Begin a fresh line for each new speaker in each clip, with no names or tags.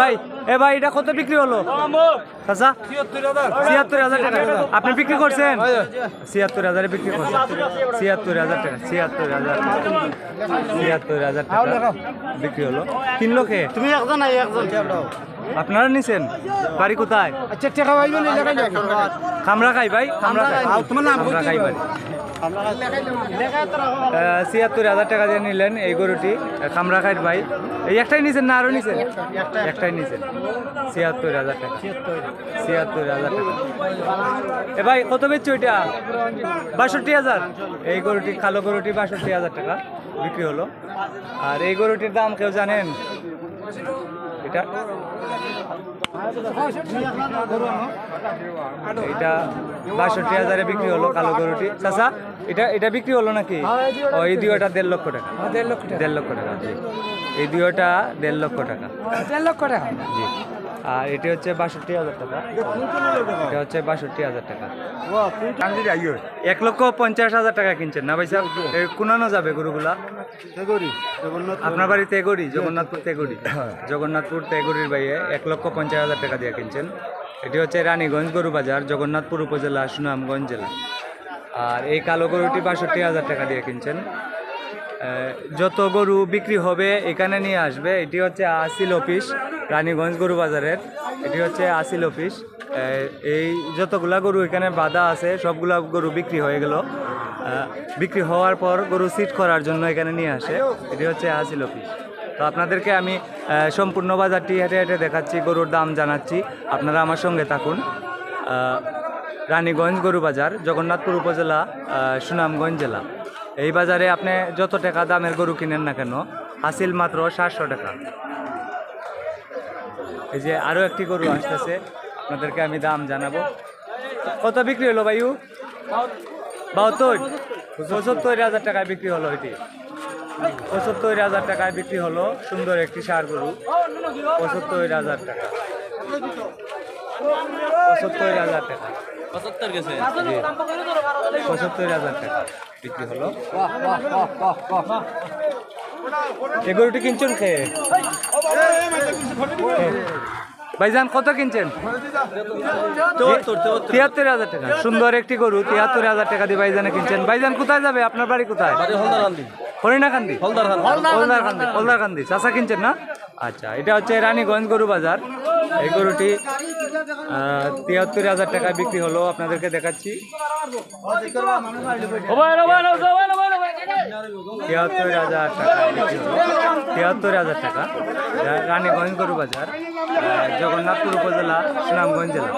ভাই এ ভাই এটা কত বিক্রি হলো? চাচা ছিয়াত্তর হাজার টাকা। আপনি বিক্রি করছেন? ছিয়াত্তর হাজারে বিক্রি করছেন। ছিয়াত্তর হাজার টাকা ছিয়াত্তর হাজার ছিয়াত্তর হাজার টাকা বিক্রি হলো। তিন লোকে
তুমি একজন
আপনারা নিছেন? বাড়ি কোথায়?
আচ্ছা টাকা
খামরা খাই ভাই খামরা খাই
খাই। তোমার নাম
খামরা খাই বাড়ি। ছিয়াত্তর হাজার টাকা দিয়ে নিলেন এই গরুটি খামরা খাইর ভাই। এই একটাই নিছেন না আরও নিছেন? একটাই নিছেন। ছিয়াত্তর হাজার টাকা। ছিয়াত্তর হাজার টাকা। এ ভাই, কত বেচছো ওইটা বাষট্টি হাজার? এই গরুটি, কালো গরুটি বাষট্টি হাজার টাকা বিক্রি হলো। আর এই গরুটির দাম কেউ জানেন? এটা এটা বাষট্টি হাজারে বিক্রি হলো কালো গরুটি। চাচা এটা এটা বিক্রি হলো নাকি? ও এই দুইটা দেড় লক্ষ টাকা।
দেড় লক্ষ
দেড় লক্ষ টাকা জি। এই দুইটা দেড় লক্ষ টাকা।
দেড় লক্ষ টাকা।
জি। আর এটি হচ্ছে বাষট্টি হাজার টাকা। এটা হচ্ছে বাষট্টি হাজার টাকা। এক লক্ষ পঞ্চাশ হাজার টাকা কিনছেন না ভাই সাহেব? এ, যাবে গরুগুলা? আপনার বাড়ি তেগড়ি জগন্নাথপুর তেগড়ি জগন্নাথপুর তেগড়ির বাইয়ে এক লক্ষ পঞ্চাশ হাজার টাকা দিয়ে কিনছেন। এটি হচ্ছে রানীগঞ্জ গরু বাজার জগন্নাথপুর উপজেলা, সুনামগঞ্জ জেলা। আর এই কালো গরুটি বাষট্টি হাজার টাকা দিয়ে কিনছেন। যত গরু বিক্রি হবে এখানে নিয়ে আসবে, এটি হচ্ছে আসিল অফিস, রানীগঞ্জ গরু বাজারের এটি হচ্ছে আসিল অফিস। এই যতগুলা গরু এখানে বাধা আছে, সবগুলা গরু বিক্রি হয়ে গেল। বিক্রি হওয়ার পর গরু সিট করার জন্য এখানে নিয়ে আসে। এটি হচ্ছে আসিল অফিস। তো আপনাদেরকে আমি সম্পূর্ণ বাজারটি হেঁটে হেঁটে দেখাচ্ছি, গরুর দাম জানাচ্ছি। আপনারা আমার সঙ্গে থাকুন। রানীগঞ্জ গরু বাজার, জগন্নাথপুর উপজেলা সুনামগঞ্জ জেলা। এই বাজারে আপনি যত টাকা দামের গরু কিনেন না কেন, হাসিল মাত্র সাতশো টাকা। এই যে আরও একটি গরু আসতেছে, আপনাদেরকে আমি দাম জানাব। কত বিক্রি হলো ভাইউ বাহাত্তর। পঁচাত্তর হাজার টাকায় বিক্রি হলো এটি। পঁচাত্তর হাজার টাকায় বিক্রি হলো সুন্দর একটি সার গরু পঁচাত্তর হাজার টাকা পঁচাত্তর হাজার টাকা
পঁচাত্তর গেছে
পঁচাত্তর হাজার টাকা বিক্রি হলো এই গরুটি কিনছেন খেয়ে ভাইজান কত কিনছেন? তিয়াত্তর হাজার টাকা। সুন্দর একটি গরু তিয়াত্তর হাজার টাকা দিয়ে ভাইজানে কিনছেন। ভাইজান কোথায় যাবে? আপনার বাড়ি কোথায়?
হলদারান্দি
হরিণাকান্দি হলদারকান্দি হলদারকান্দি চাষা কিনছেন না? আচ্ছা এটা হচ্ছে রানীগঞ্জ গরু বাজার। এই গরুটি তিয়াত্তর হাজার টাকায় বিক্রি হলো। আপনাদেরকে দেখাচ্ছি। তিয়াত্তর হাজার টাকা তিয়াত্তর হাজার টাকা। রানীগঞ্জ গরু বাজার জগন্নাথপুর উপজেলা, সুনামগঞ্জ জেলা।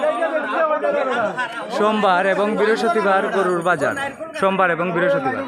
সোমবার এবং বৃহস্পতিবার গরুর বাজার। সোমবার এবং বৃহস্পতিবার।